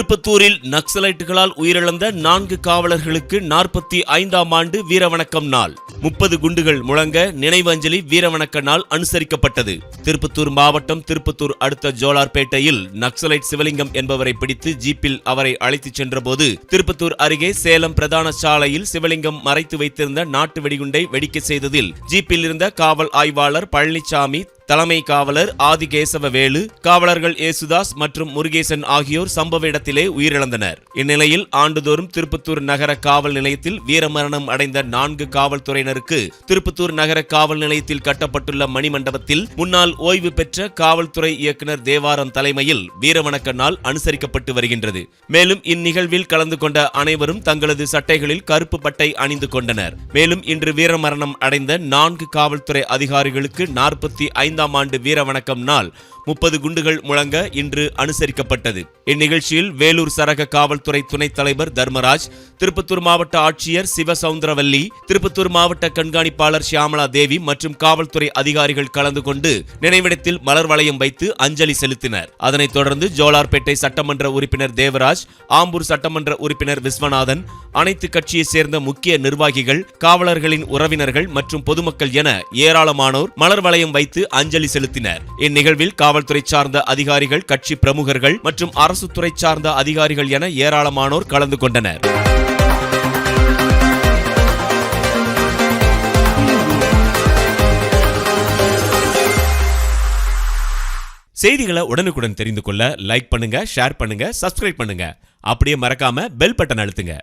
திருப்பத்தூரில் நக்சலைட்டுகளால் உயிரிழந்த நான்கு காவலர்களுக்கு நாற்பத்தி ஐந்தாம் ஆண்டு வீரவணக்கம் நாள். முப்பது குண்டுகள் முழங்க நினைவஞ்சலி வீரவணக்க நாள் அனுசரிக்கப்பட்டது. திருப்பத்தூர் மாவட்டம் திருப்பத்தூர் அடுத்த ஜோலார்பேட்டையில் நக்சலைட் சிவலிங்கம் என்பவரை பிடித்து ஜீப்பில் அவரை அழைத்துச் சென்றபோது திருப்பத்தூர் அருகே சேலம் பிரதான சாலையில் சிவலிங்கம் மறைத்து வைத்திருந்த நாட்டு வெடிகுண்டை வெடிக்க செய்ததில் ஜீப்பில் இருந்த காவல் ஆய்வாளர் பழனிசாமி தலைமை காவலர் ஆதிகேசவ வேலு காவலர்கள் ஏசுதாஸ் மற்றும் முருகேசன் ஆகியோர் சம்பவ இடத்திலே உயிரிழந்தனர். இந்நிலையில் ஆண்டுதோறும் திருப்பத்தூர் நகர காவல் நிலையத்தில் வீரமரணம் அடைந்த நான்கு காவல்துறையினருக்கு திருப்பத்தூர் நகர காவல் நிலையத்தில் கட்டப்பட்டுள்ள மணிமண்டபத்தில் முன்னாள் ஓய்வு பெற்ற காவல்துறை இயக்குனர் தேவாரம் தலைமையில் வீரவணக்க நாள் அனுசரிக்கப்பட்டு வருகின்றது. மேலும் இந்நிகழ்வில் கலந்து கொண்ட அனைவரும் தங்களது சட்டைகளில் கருப்பு பட்டை அணிந்து கொண்டனர். மேலும் இன்று வீரமரணம் அடைந்த நான்கு காவல்துறை அதிகாரிகளுக்கு நாற்பத்தி ஐந்து ஐந்தாம் ஆண்டு வீர வணக்கம் நாள் முப்பது குண்டுகள் முழங்க இன்று அனுசரிக்கப்பட்டது. இந்நிகழ்ச்சியில் வேலூர் சரக காவல்துறை துணைத் தலைவர் தர்மராஜ் திருப்பத்தூர் மாவட்ட ஆட்சியர் சிவசவுந்தரவல்லி திருப்பத்தூர் மாவட்ட கண்காணிப்பாளர் ஷியாமலா தேவி மற்றும் காவல்துறை அதிகாரிகள் கலந்து கொண்டு நினைவிடத்தில் மலர் வளையம் வைத்து அஞ்சலி செலுத்தினர். அதனைத் தொடர்ந்து ஜோலார்பேட்டை சட்டமன்ற உறுப்பினர் தேவராஜ் ஆம்பூர் சட்டமன்ற உறுப்பினர் விஸ்வநாதன் அனைத்து கட்சியைச் சேர்ந்த முக்கிய நிர்வாகிகள் காவலர்களின் உறவினர்கள் மற்றும் பொதுமக்கள் என ஏராளமானோர் மலர் வளையம் வைத்து அஞ்சலி செலுத்தினர். இந்நிகழ்வில் காவல்துறை சார்ந்த அதிகாரிகள் கட்சி பிரமுகர்கள் மற்றும் அரசு துறை சார்ந்த அதிகாரிகள் என ஏராளமானோர் கலந்து கொண்டனர். செய்திகளை உடனுக்குடன் தெரிந்து கொள்ள லைக் பண்ணுங்க ஷேர் பண்ணுங்க சப்ஸ்கிரைப் பண்ணுங்க. அப்படியே மறக்காம பெல் பட்டன் அழுத்துங்க.